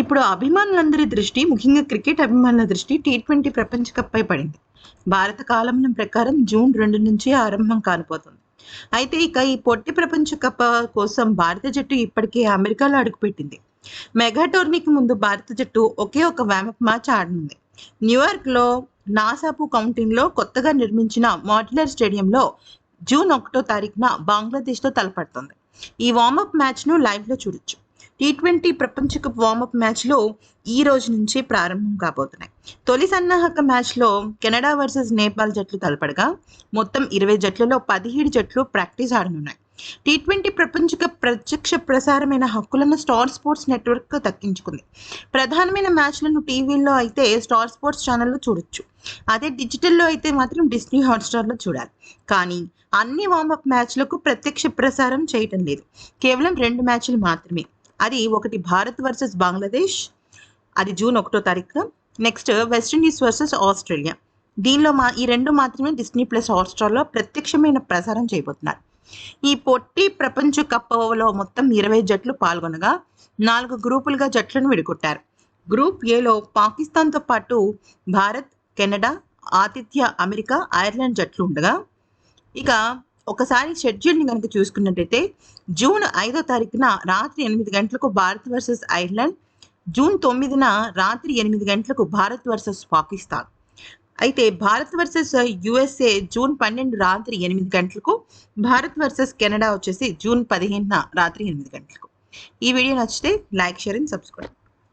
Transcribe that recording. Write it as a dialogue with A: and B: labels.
A: ఇప్పుడు అభిమానులందరి దృష్టి ముఖ్యంగా క్రికెట్ అభిమానుల దృష్టి టీ ట్వంటీ ప్రపంచ కప్ పై పడింది. భారత కాలం ప్రకారం జూన్ రెండు నుంచి ఆరంభం కానిపోతుంది. అయితే ఇక ఈ పొట్టి ప్రపంచ కప్ కోసం భారత జట్టు ఇప్పటికే అమెరికాలో అడుగుపెట్టింది. మెగా టోర్నీకి ముందు భారత జట్టు ఒకే ఒక వ్యామప్ మ్యాచ్ ఆడనుంది. న్యూయార్క్లో నాసాపు కౌంటీన్లో కొత్తగా నిర్మించిన మాడ్యులర్ స్టేడియంలో జూన్ ఒకటో తారీఖున బంగ్లాదేశ్తో తలపడుతుంది. ఈ వార్మప్ మ్యాచ్ను లైవ్లో చూడొచ్చు. టీ ట్వంటీ ప్రపంచ కప్ వార్మప్ మ్యాచ్లు ఈ రోజు నుంచి ప్రారంభం కాబోతున్నాయి. తొలి సన్నాహక మ్యాచ్లో కెనడా వర్సెస్ నేపాల్ జట్లు తలపడగా మొత్తం ఇరవై జట్లలో పదిహేడు జట్లు ప్రాక్టీస్ ఆడనున్నాయి. టీ ట్వంటీ ప్రపంచ కప్ ప్రత్యక్ష ప్రసారమైన హక్కులను స్టార్ స్పోర్ట్స్ నెట్వర్క్ దక్కించుకుంది. ప్రధానమైన మ్యాచ్లను టీవీల్లో అయితే స్టార్ స్పోర్ట్స్ ఛానల్లో చూడొచ్చు. అదే డిజిటల్లో అయితే మాత్రం డిస్నీ హాట్స్టార్లో చూడాలి. కానీ అన్ని వార్మప్ మ్యాచ్లకు ప్రత్యక్ష ప్రసారం చేయటం లేదు. కేవలం రెండు మ్యాచ్లు మాత్రమే. అది ఒకటి భారత్ వర్సెస్ బంగ్లాదేశ్ అది జూన్ ఒకటో తారీఖున నెక్స్ట్ వెస్టిండీస్ వర్సెస్ ఆస్ట్రేలియా. దీనిలో మా ఈ రెండు మాత్రమే డిస్నీ ప్లస్ హాట్స్టార్లో ప్రత్యక్షమైన ప్రసారం చేయబోతున్నారు. ఈ పొట్టి ప్రపంచ కప్లో మొత్తం ఇరవై జట్లు పాల్గొనగా నాలుగు గ్రూపులుగా జట్లను విడగొట్టారు. గ్రూప్ ఏలో పాకిస్తాన్తో పాటు భారత్ కెనడా ఆతిథ్య అమెరికా ఐర్లాండ్ జట్లు ఉండగా ఇక ఒకసారి షెడ్యూల్ని కనుక చూసుకున్నట్టయితే జూన్ ఐదో తారీఖున రాత్రి ఎనిమిది గంటలకు భారత్ వర్సెస్ ఐర్లాండ్ జూన్ తొమ్మిదిన రాత్రి ఎనిమిది గంటలకు భారత్ వర్సెస్ పాకిస్తాన్. అయితే భారత్ వర్సెస్ యుఎస్ఏ జూన్ పన్నెండు రాత్రి ఎనిమిది గంటలకు భారత్ వర్సెస్ కెనడా వచ్చేసి జూన్ పదిహేనున రాత్రి ఎనిమిది గంటలకు. ఈ వీడియో నచ్చితే లైక్ షేర్ అండ్ సబ్స్క్రైబ్.